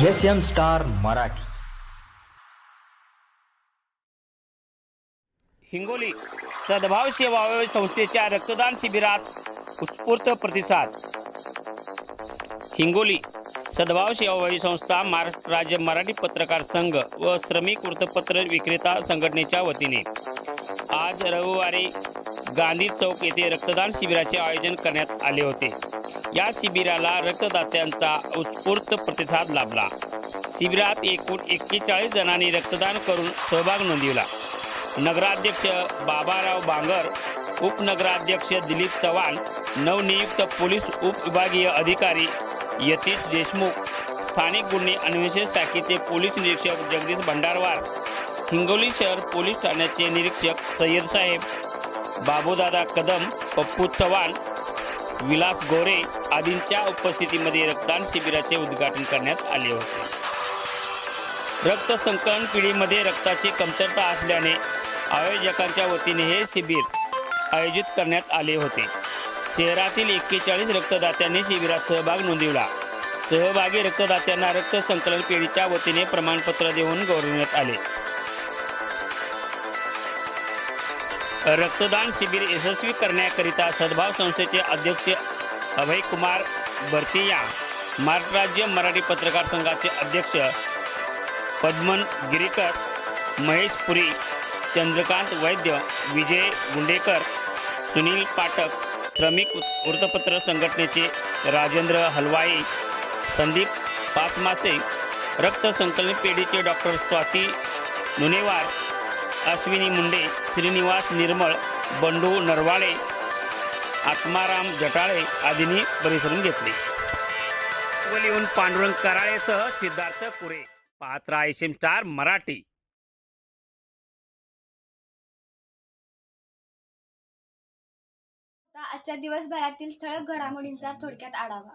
S M star Marathi. Hingoli Sadbhav Seva संस्थेच्या रक्तदान शिबिरात उत्स्फूर्त प्रतिसाद. हिंगोली सद्भाव सेवाभावी संस्था महाराष्ट्र राज्य मराठी पत्रकार संघ व श्रमिक वृत्तपत्र विक्रेता संघटनेच्या वतीने आज रविवारी गांधी चौक येथे रक्तदान शिबिराचे आयोजन करण्यात आले होते. या शिबिराला रक्तदात्यांचा उत्स्फूर्त प्रतिसाद लाभला. शिबिरात एकूण एक्केचाळीस जणांनी रक्तदान करून सहभाग नोंदविला. नगराध्यक्ष बाबाराव बांगर उपनगराध्यक्ष दिलीप चव्हाण नवनियुक्त पोलीस उपविभागीय अधिकारी यतीश देशमुख स्थानिक गुन्हे अन्वेषण शाखेचे पोलीस निरीक्षक जगदीश भंडारवार हिंगोली शहर पोलीस ठाण्याचे निरीक्षक सय्यद साहेब बाबूदादा कदम पप्पू चव्हाण विलास गोरे आदींच्या उपस्थितीमध्ये रक्तदान शिबिराचे उद्घाटन करण्यात आले होते. रक्त संकलन पिढीमध्ये रक्ताची कमतरता असल्याने आयोजकांच्या वतीने हे शिबिर आयोजित करण्यात आले होते. शहरातील एक्केचाळीस रक्तदात्यांनी शिबिरात सहभाग नोंदविला. सहभागी रक्तदात्यांना रक्त संकलन पेढीच्या वतीने प्रमाणपत्र देऊन गौरवण्यात आले. रक्तदान शिबिर यशस्वी करण्याकरिता सद्भाव संस्थेचे अध्यक्ष अभय कुमार भरतिया महाराष्ट्र राज्य मराठी पत्रकार संघाचे अध्यक्ष पद्मन गिरीकर महेश पुरी चंद्रकांत वैद्य विजय गुंडेकर सुनील पाठक श्रमिक वृत्तपत्र संघटनेचे राजेंद्र हलवाई संदीप पाचमासे रक्त संकलन पेढीचे डॉक्टर स्वाती नुनेवार अश्विनी मुंडे श्रीनिवास निर्मळ बंडू नरवाळे आत्माराम जटाळे आदींनी परिश्रम घेतले. लिहून पांडुरंग कराळेसह सिद्धार्थ कुरे पात्र आयशिम स्टार मराठी. आजच्या दिवसभरातील ठळक घडामोडींचा थोडक्यात आढावा.